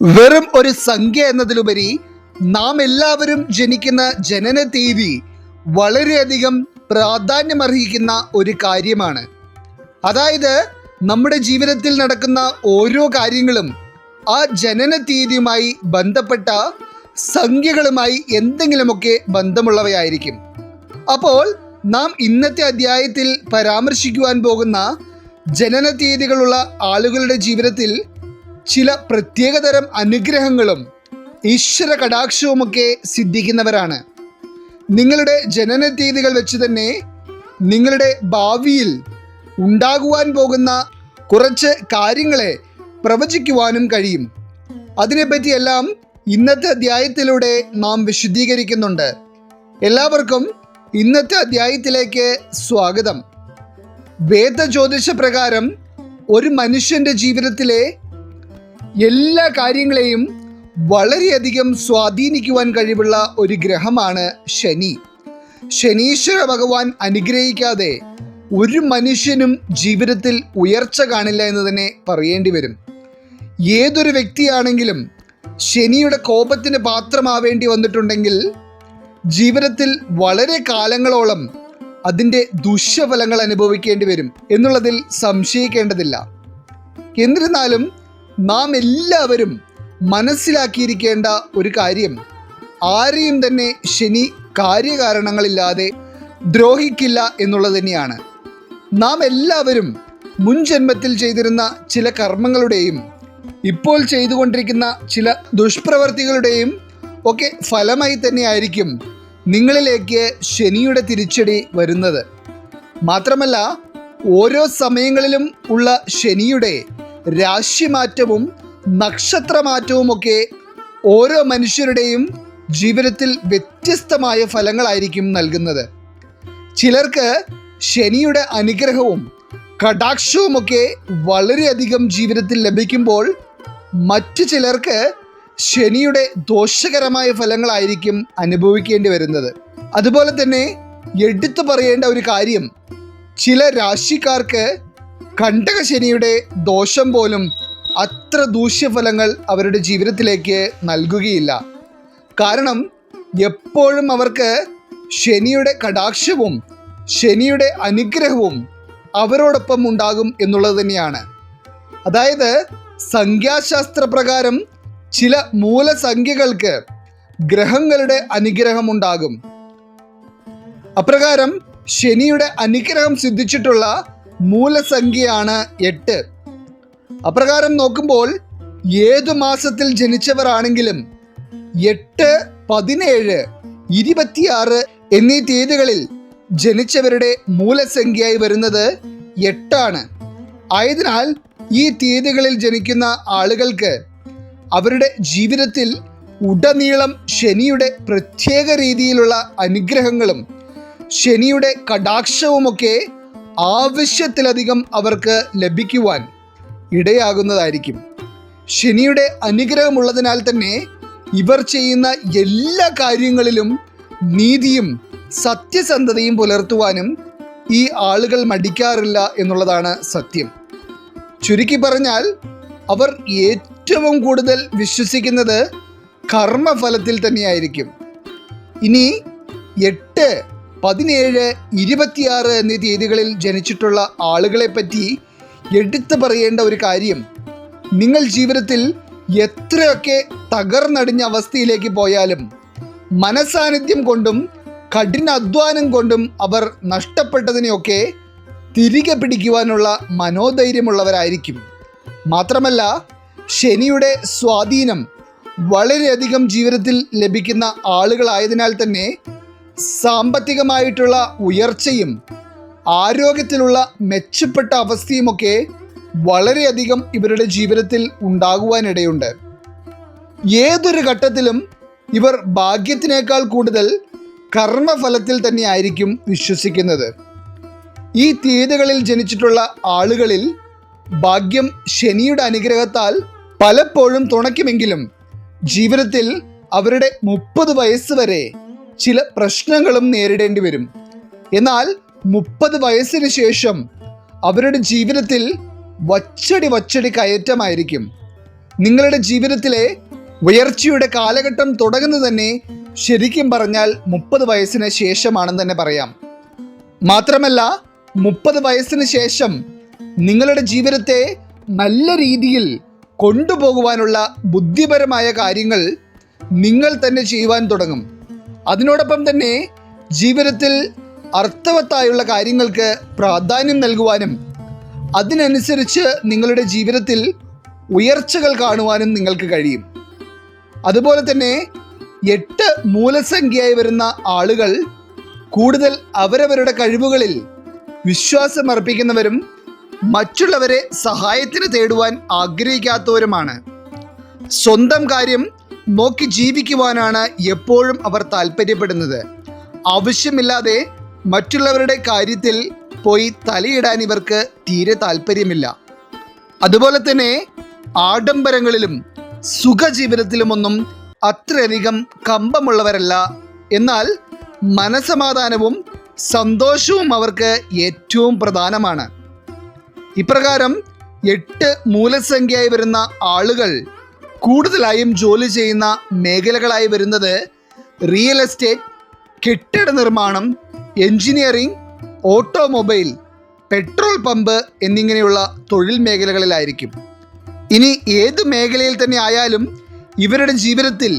വെറും ഒരു സംഖ്യ എന്നതിലുപരി നാം എല്ലാവരും ജനിക്കുന്ന ജനന തീയതി വളരെയധികം പ്രാധാന്യമർഹിക്കുന്ന ഒരു കാര്യമാണ്. അതായത് നമ്മുടെ ജീവിതത്തിൽ നടക്കുന്ന ഓരോ കാര്യങ്ങളും ആ ജനന തീയതിയുമായി ബന്ധപ്പെട്ട സംഖ്യകളുമായി എന്തെങ്കിലുമൊക്കെ ബന്ധമുള്ളവയായിരിക്കും. അപ്പോൾ നാം ഇന്നത്തെ അധ്യായത്തിൽ പരാമർശിക്കുവാൻ പോകുന്ന ജനന തീയതികളുള്ള ആളുകളുടെ ജീവിതത്തിൽ ചില പ്രത്യേകതരം അനുഗ്രഹങ്ങളും ഈശ്വര കടാക്ഷവുമൊക്കെ സിദ്ധിക്കുന്നവരാണ്. നിങ്ങളുടെ ജനന തീയതികൾ വെച്ച് തന്നെ നിങ്ങളുടെ ഭാവിയിൽ ഉണ്ടാകുവാൻ പോകുന്ന കുറച്ച് കാര്യങ്ങളെ പ്രവചിക്കുവാനും കഴിയും. അതിനെപ്പറ്റിയെല്ലാം ഇന്നത്തെ അധ്യായത്തിലൂടെ നാം വിശദീകരിക്കുന്നുണ്ട്. എല്ലാവർക്കും ഇന്നത്തെ അധ്യായത്തിലേക്ക് സ്വാഗതം. വേദ ജ്യോതിഷ പ്രകാരം ഒരു മനുഷ്യന്റെ ജീവിതത്തിലെ എല്ലാ കാര്യങ്ങളെയും വളരെയധികം സ്വാധീനിക്കുവാൻ കഴിവുള്ള ഒരു ഗ്രഹമാണ് ശനി. ശനീശ്വര ഭഗവാൻ അനുഗ്രഹിക്കാതെ ഒരു മനുഷ്യനും ജീവിതത്തിൽ ഉയർച്ച കാണില്ല എന്ന് തന്നെ പറയേണ്ടി വരും. ഏതൊരു വ്യക്തിയാണെങ്കിലും ശനിയുടെ കോപത്തിന് പാത്രമാവേണ്ടി വന്നിട്ടുണ്ടെങ്കിൽ ജീവിതത്തിൽ വളരെ കാലങ്ങളോളം അതിന്റെ ദുഷ്യഫലങ്ങൾ അനുഭവിക്കേണ്ടി വരും എന്നുള്ളതിൽ സംശയിക്കേണ്ടതില്ല. എന്നിരുന്നാലും നാം എല്ലാവരും മനസ്സിലാക്കിയിരിക്കേണ്ട ഒരു കാര്യം. ആരെയും തന്നെ ശനി കാര്യകാരണങ്ങളില്ലാതെ ദ്രോഹിക്കില്ല എന്നുള്ളത് തന്നെയാണ്. നാം എല്ലാവരും മുൻ ജന്മത്തിൽ ചെയ്തിരുന്ന ചില കർമ്മങ്ങളുടെയും ഇപ്പോൾ ചെയ്തുകൊണ്ടിരിക്കുന്ന ചില ദുഷ്പ്രവർത്തികളുടെയും ഒക്കെ ഫലമായി തന്നെയായിരിക്കും നിങ്ങളിലേക്ക് ശനിയുടെ തിരിച്ചടി വരുന്നത്. മാത്രമല്ല ഓരോ സമയങ്ങളിലും ഉള്ള ശനിയുടെ രാശിമാറ്റവും നക്ഷത്രമാറ്റവുമൊക്കെ ഓരോ മനുഷ്യരുടെയും ജീവിതത്തിൽ വ്യത്യസ്തമായ ഫലങ്ങളായിരിക്കും നൽകുന്നത്. ചിലർക്ക് ശനിയുടെ അനുഗ്രഹവും കടാക്ഷവുമൊക്കെ വളരെയധികം ജീവിതത്തിൽ ലഭിക്കുമ്പോൾ മറ്റു ചിലർക്ക് ശനിയുടെ ദോഷകരമായ ഫലങ്ങളായിരിക്കും അനുഭവിക്കേണ്ടി വരുന്നത്. അതുപോലെ തന്നെ എടുത്തു പറയേണ്ട ഒരു കാര്യം ചില രാശിക്കാർക്ക് കണ്ടക ശനിയുടെ ദോഷം പോലും അത്ര ദൂഷ്യഫലങ്ങൾ അവരുടെ ജീവിതത്തിലേക്ക് നൽകുകയില്ല. കാരണം എപ്പോഴും അവർക്ക് ശനിയുടെ കടാക്ഷവും ശനിയുടെ അനുഗ്രഹവും അവരോടൊപ്പം ഉണ്ടാകും എന്നുള്ളത് തന്നെയാണ്. അതായത് സംഖ്യാശാസ്ത്ര പ്രകാരം ചില മൂലസംഖ്യകൾക്ക് ഗ്രഹങ്ങളുടെ അനുഗ്രഹം ഉണ്ടാകും. അപ്രകാരം ശനിയുടെ അനുഗ്രഹം സിദ്ധിച്ചിട്ടുള്ള മൂലസംഖ്യയാണ് എട്ട്. അപ്രകാരം നോക്കുമ്പോൾ ഏതു മാസത്തിൽ ജനിച്ചവരാണെങ്കിലും എട്ട് പതിനേഴ് ഇരുപത്തിയാറ് എന്നീ തീയതികളിൽ ജനിച്ചവരുടെ മൂലസംഖ്യയായി വരുന്നത് എട്ടാണ്. ആയതിനാൽ ഈ തീയതികളിൽ ജനിക്കുന്ന ആളുകൾക്ക് അവരുടെ ജീവിതത്തിൽ ഉടനീളം ശനിയുടെ പ്രത്യേക രീതിയിലുള്ള അനുഗ്രഹങ്ങളും ശനിയുടെ കടാക്ഷവുമൊക്കെ ആവശ്യത്തിലധികം അവർക്ക് ലഭിക്കുവാൻ ഇടയാകുന്നതായിരിക്കും. ശനിയുടെ അനുഗ്രഹമുള്ളതിനാൽ തന്നെ ഇവർ ചെയ്യുന്ന എല്ലാ കാര്യങ്ങളിലും നീതിയും സത്യസന്ധതയും പുലർത്തുവാനും ഈ ആളുകൾ മടിക്കാറില്ല എന്നുള്ളതാണ് സത്യം. ചുരുക്കി പറഞ്ഞാൽ അവർ ഏറ്റവും കൂടുതൽ വിശ്വസിക്കുന്നത് കർമ്മഫലത്തിൽ തന്നെയായിരിക്കും. ഇനി എട്ട് പതിനേഴ് ഇരുപത്തിയാറ് എന്നീ തീയതികളിൽ ജനിച്ചിട്ടുള്ള ആളുകളെ പറ്റി എടുത്തു പറയേണ്ട ഒരു കാര്യം. നിങ്ങൾ ജീവിതത്തിൽ എത്രയൊക്കെ തകർന്നടിഞ്ഞ അവസ്ഥയിലേക്ക് പോയാലും മനസാന്നിധ്യം കൊണ്ടും കഠിനാധ്വാനം കൊണ്ടും അവർ നഷ്ടപ്പെട്ടതിനെയൊക്കെ തിരികെ പിടിക്കുവാനുള്ള മനോധൈര്യമുള്ളവരായിരിക്കും. മാത്രമല്ല ശനിയുടെ സ്വാധീനം വളരെയധികം ജീവിതത്തിൽ ലഭിക്കുന്ന ആളുകളായതിനാൽ തന്നെ സാമ്പത്തികമായിട്ടുള്ള ഉയർച്ചയും ആരോഗ്യത്തിലുള്ള മെച്ചപ്പെട്ട അവസ്ഥയുമൊക്കെ വളരെയധികം ഇവരുടെ ജീവിതത്തിൽ ഉണ്ടാകുവാനിടയുണ്ട്. ഏതൊരു ഘട്ടത്തിലും ഇവർ ഭാഗ്യത്തിനേക്കാൾ കൂടുതൽ കർമ്മഫലത്തിൽ തന്നെയായിരിക്കും വിശ്വസിക്കുന്നത്. ഈ തീയതികളിൽ ജനിച്ചിട്ടുള്ള ആളുകളിൽ ഭാഗ്യം ശനിയുടെ അനുഗ്രഹത്താൽ പലപ്പോഴും തുണയ്ക്കുമെങ്കിലും ജീവിതത്തിൽ അവരുടെ മുപ്പത് വയസ്സ് വരെ ചില പ്രശ്നങ്ങളും നേരിടേണ്ടി വരും. എന്നാൽ മുപ്പത് വയസ്സിന് ശേഷം അവരുടെ ജീവിതത്തിൽ വച്ചടി വച്ചടി കയറ്റമായിരിക്കും. നിങ്ങളുടെ ജീവിതത്തിലെ ഉയർച്ചയുടെ കാലഘട്ടം തുടങ്ങുന്നത് തന്നെ ശരിക്കും പറഞ്ഞാൽ മുപ്പത് വയസ്സിന് ശേഷമാണെന്ന് തന്നെ പറയാം. മാത്രമല്ല മുപ്പത് വയസ്സിന് ശേഷം നിങ്ങളുടെ ജീവിതത്തെ നല്ല രീതിയിൽ കൊണ്ടുപോകുവാനുള്ള ബുദ്ധിപരമായ കാര്യങ്ങൾ നിങ്ങൾ തന്നെ ചെയ്യുവാൻ തുടങ്ങും. അതിനോടൊപ്പം തന്നെ ജീവിതത്തിൽ അർത്ഥവത്തായുള്ള കാര്യങ്ങൾക്ക് പ്രാധാന്യം നൽകുവാനും അതിനനുസരിച്ച് നിങ്ങളുടെ ജീവിതത്തിൽ ഉയർച്ചകൾ കാണുവാനും നിങ്ങൾക്ക് കഴിയും. അതുപോലെ തന്നെ എട്ട് മൂലസംഖ്യയായി വരുന്ന ആളുകൾ കൂടുതൽ അവരവരുടെ കഴിവുകളിൽ വിശ്വാസമർപ്പിക്കുന്നവരും മറ്റുള്ളവരെ സഹായത്തിന് തേടുവാൻ ആഗ്രഹിക്കാത്തവരുമാണ്. സ്വന്തം കാര്യം നോക്കി ജീവിക്കുവാനാണ് എപ്പോഴും അവർ താല്പര്യപ്പെടുന്നത്. ആവശ്യമില്ലാതെ മറ്റുള്ളവരുടെ കാര്യത്തിൽ പോയി തലയിടാൻ ഇവർക്ക് തീരെ താല്പര്യമില്ല. അതുപോലെ തന്നെ ആഡംബരങ്ങളിലും സുഖജീവിതത്തിലുമൊന്നും അത്രയധികം കമ്പമുള്ളവരല്ല. എന്നാൽ മനസമാധാനവും സന്തോഷവും അവർക്ക് ഏറ്റവും പ്രധാനമാണ്. ഇപ്രകാരം എട്ട് മൂലസംഖ്യയായി വരുന്ന ആളുകൾ കൂടുതലായും ജോലി ചെയ്യുന്ന മേഖലകളായി വരുന്നത് റിയൽ എസ്റ്റേറ്റ് കെട്ടിട നിർമ്മാണം എഞ്ചിനീയറിംഗ് ഓട്ടോമൊബൈൽ പെട്രോൾ പമ്പ് എന്നിങ്ങനെയുള്ള തൊഴിൽ മേഖലകളിലായിരിക്കും. ഇനി ഏത് മേഖലയിൽ തന്നെ ആയാലും ഇവരുടെ ജീവിതത്തിൽ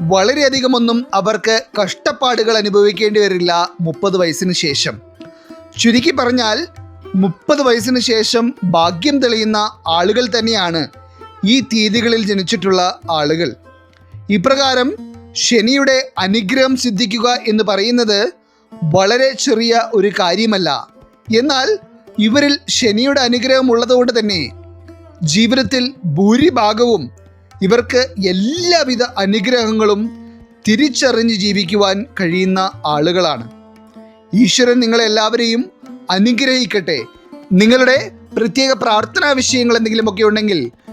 വളരെയധികമൊന്നും അവർക്ക് കഷ്ടപ്പാടുകൾ അനുഭവിക്കേണ്ടി വരില്ല മുപ്പത് വയസ്സിന് ശേഷം. ചുരുക്കി പറഞ്ഞാൽ മുപ്പത് വയസ്സിന് ശേഷം ഭാഗ്യം തെളിയുന്ന ആളുകൾ തന്നെയാണ് ഈ തീയതികളിൽ ജനിച്ചിട്ടുള്ള ആളുകൾ. ഇപ്രകാരം ശനിയുടെ അനുഗ്രഹം സിദ്ധിക്കുക എന്ന് പറയുന്നത് വളരെ ചെറിയ ഒരു കാര്യമല്ല. എന്നാൽ ഇവരിൽ ശനിയുടെ അനുഗ്രഹം ഉള്ളതുകൊണ്ട് തന്നെ ജീവിതത്തിൽ ഭൂരിഭാഗവും ഇവർക്ക് എല്ലാവിധ അനുഗ്രഹങ്ങളും തിരിച്ചറിഞ്ഞ് ജീവിക്കുവാൻ കഴിയുന്ന ആളുകളാണ്. ഈശ്വരൻ നിങ്ങളെല്ലാവരെയും അനുഗ്രഹിക്കട്ടെ. നിങ്ങളുടെ പ്രത്യേക പ്രാർത്ഥനാ വിഷയങ്ങൾ എന്തെങ്കിലുമൊക്കെ ഉണ്ടെങ്കിൽ